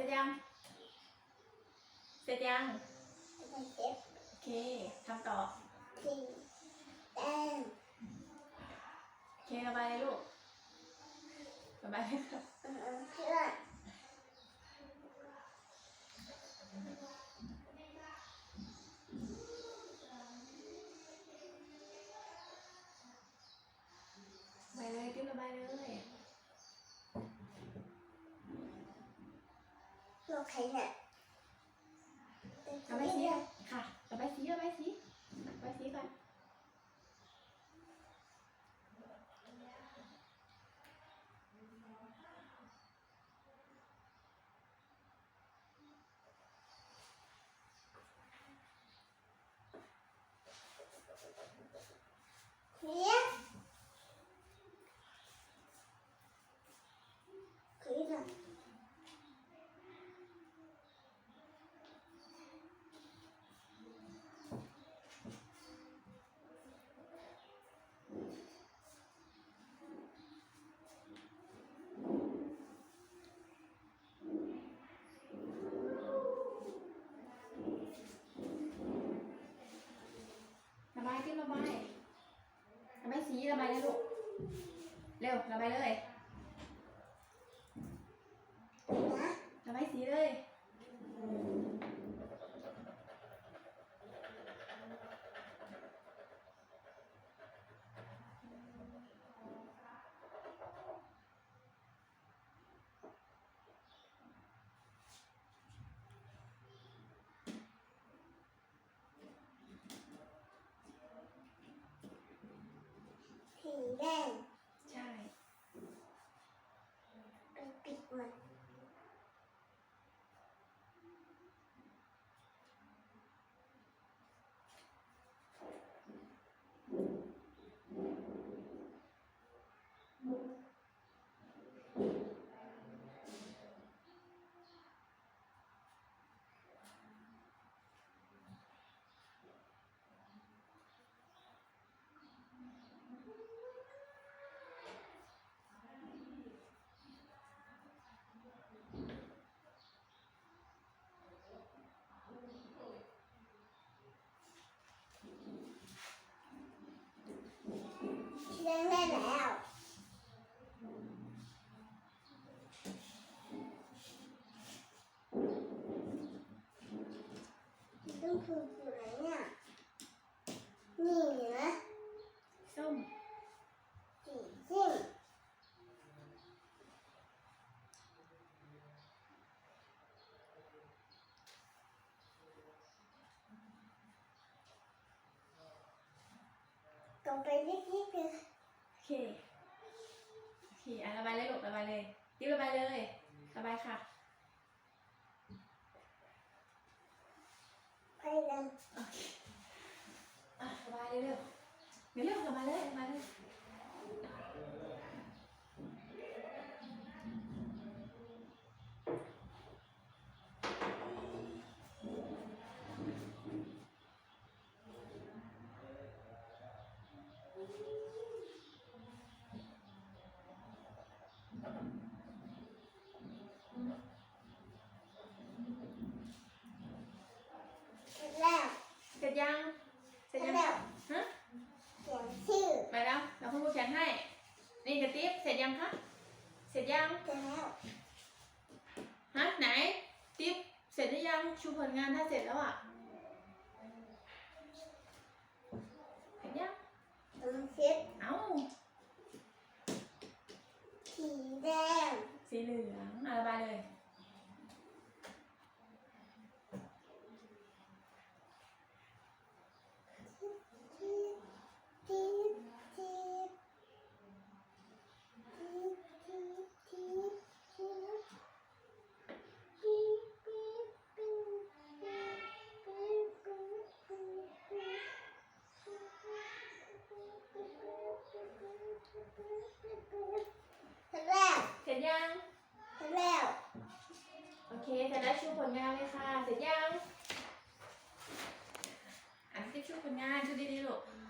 ร็จยัง เสร็จยัง โอเคทำต่อ โอเคระบายเลยลูกระบายเลยครับระบายเลยติ๊บระบายเลย ใครน่ะเอาไปซีค่ะเอาไปซีเอาไปซีเอาไปซีไปเนี่ย เร็วระบายเลยระบายสีเลยสีแดง ใช่ ไปปิดมัน สีแดงได้แล้วต้อง ถูกอยู่ไหนเนี่ย นี่นะส้มสีส้มตรงไปนิดนิดนึงโอเค โอเค อะระบายเลยลูกระบายเลยติ๊บระบายเลยระบายค่ะ งงโอเคสบายเร็วๆเร็วๆสบายเลยสบายเลย เราคุณครูเขียนให้ นี่กระติ๊บเสร็จยังคะ เสร็จยังเสร็จแล้วฮะไหน ติ๊บเสร็จหรือยังชูผลงานถ้าเสร็จแล้วอะ ยังเสร็จแล้ว โอเคเสร็จแล้วชูผลงานเลยค่ะ เสร็จยัง อ่านติ๊บชูผลงานชูดีๆลูกเ